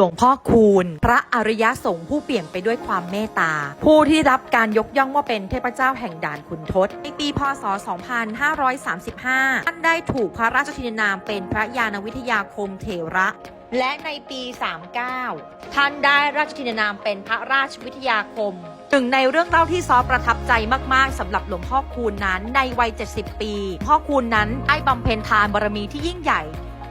ลวงพ่อคูณ พระอริยสงฆ์ผู้เปลี่ยมไปด้วยความเมตตา ผู้ที่รับการยกย่องว่าเป็นเทพเจ้าแห่งด่านขุนทศในปีพศ 2535 ท่านได้ถูกพระราชทินนามเป็นพระยานวิทยาคมเถระและในปี 39 ท่านได้ราชทินนามเป็นพระราชวิทยาคม หนึ่งในเรื่องเล่าที่ซอประทับใจมาก ๆสำหรับหลวงพ่อคูณนั้นในวัย 70 ปี พ่อคูณนั้นได้บำเพ็ญทานบารมีที่ยิ่งใหญ่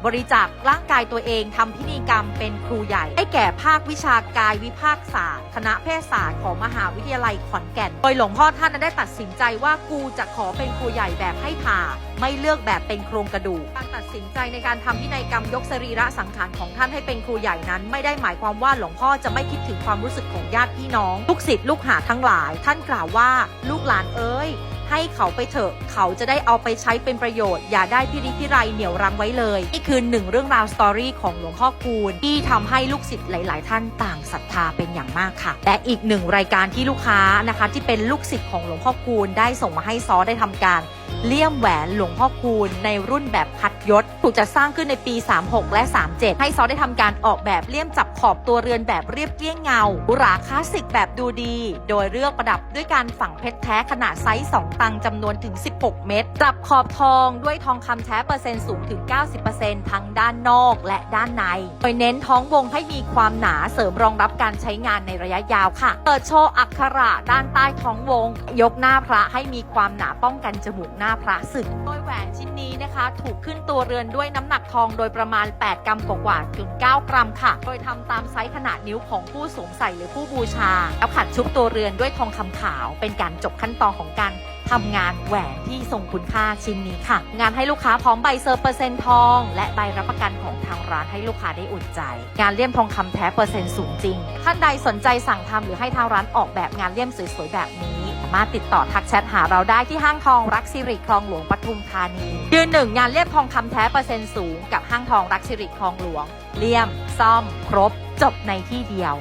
บริจาคร่างกายตัวเองทำพิธีกรรมเป็นครูใหญ่ให้แก่ภาควิชากายวิภาคศาสตร์ คณะแพทยศาสตร์ของมหาวิทยาลัยขอนแก่น โดยหลวงพ่อท่านได้ตัดสินใจว่ากูจะขอเป็นครูใหญ่แบบให้ผ่า ไม่เลือกแบบเป็นโครงกระดูกการตัดสินใจในการทำพินัยกรรมยกสรีระสังขารของท่านให้เป็นครูใหญ่นั้น ไม่ได้หมายความว่าหลวงพ่อจะไม่คิดถึงความรู้สึกของญาติพี่น้อง ลูกศิษย์ลูกหาทั้งหลาย ท่านกล่าวว่าลูกหลานเอ้ยให้เขาไปเถอะ เขาจะได้เอาไปใช้เป็นประโยชน์ อย่าได้พิริพิไรเหนี่ยวรั้งไว้เลย นี่คือหนึ่งเรื่องราวสตอรี่ของหลวงพ่อคูณ ที่ทำให้ลูกศิษย์หลาย ๆ ท่านต่างศรัทธาเป็นอย่างมากค่ะ และอีกหนึ่งรายการที่ลูกค้านะคะ ที่เป็นลูกศิษย์ของหลวงพ่อคูณได้ส่งมาให้ซอได้ทำการเลี่ยมแหวนหลวงพ่อคูณในรุ่นแบบพัดยศ ถูกจัดสร้างขึ้นในปี 36 และ 37 ให้ซอได้ทำการออกแบบเลี่ยมจับขอบตัวเรือนแบบเรียบเกี้ยงเงาหรูหราคลาสสิกแบบดูดี โดยเลือกประดับด้วยการฝังเพชรแท้ขนาดไซส์ 2 ตังจำนวนถึง 16เม็ดจับขอบทองด้วยทองคำแท้เปอร์เซ็นต์สูงถึง 90%ทั้งด้านนอกและด้านใน โดยเน้นท้องวงให้มีความหนาเสริมรองรับการใช้งานในระยะยาวค่ะ เปิดโชว์อักขระด้านใต้ท้องวง ยกหน้าพระให้มีความหนาป้องกันจมูกหน้าพระสึกโดยแหวนชิ้นนี้นะคะ ถูกขึ้นตัวเรือนด้วยน้ำหนักทองโดยประมาณ 8 กรัมกว่าๆถึง 9 กรัมค่ะ โดยทำตามไซส์ขนาดนิ้วของผู้สวมใส่หรือผู้บูชา แล้วขัดชุบตัวเรือนด้วยทองคำขาว เป็นการจบขั้นตอนของการ ทำงานแหวนที่ทรงคุณค่าชิ้นนี้ค่ะ งานให้ลูกค้าพร้อมใบเซอร์เปอร์เซ็นต์ทอง และใบรับประกันของทางร้านให้ลูกค้าได้อุ่นใจ งานเลี่ยมทองคำแท้เปอร์เซ็นต์สูงจริง ท่านใดสนใจสั่งทำหรือให้ทางร้านออกแบบงานเลี่ยมสวยๆแบบนี้สามารถติดต่อทักแชทหาเราได้ที่ห้างทองรักสิริคลองหลวงปทุมธานียืนหนึ่งงานเลี่ยมทองคำแท้เปอร์เซ็นต์สูงกับห้างทองรักสิริคลองหลวง เลี่ยม ซ่อม ครบ จบในที่เดียว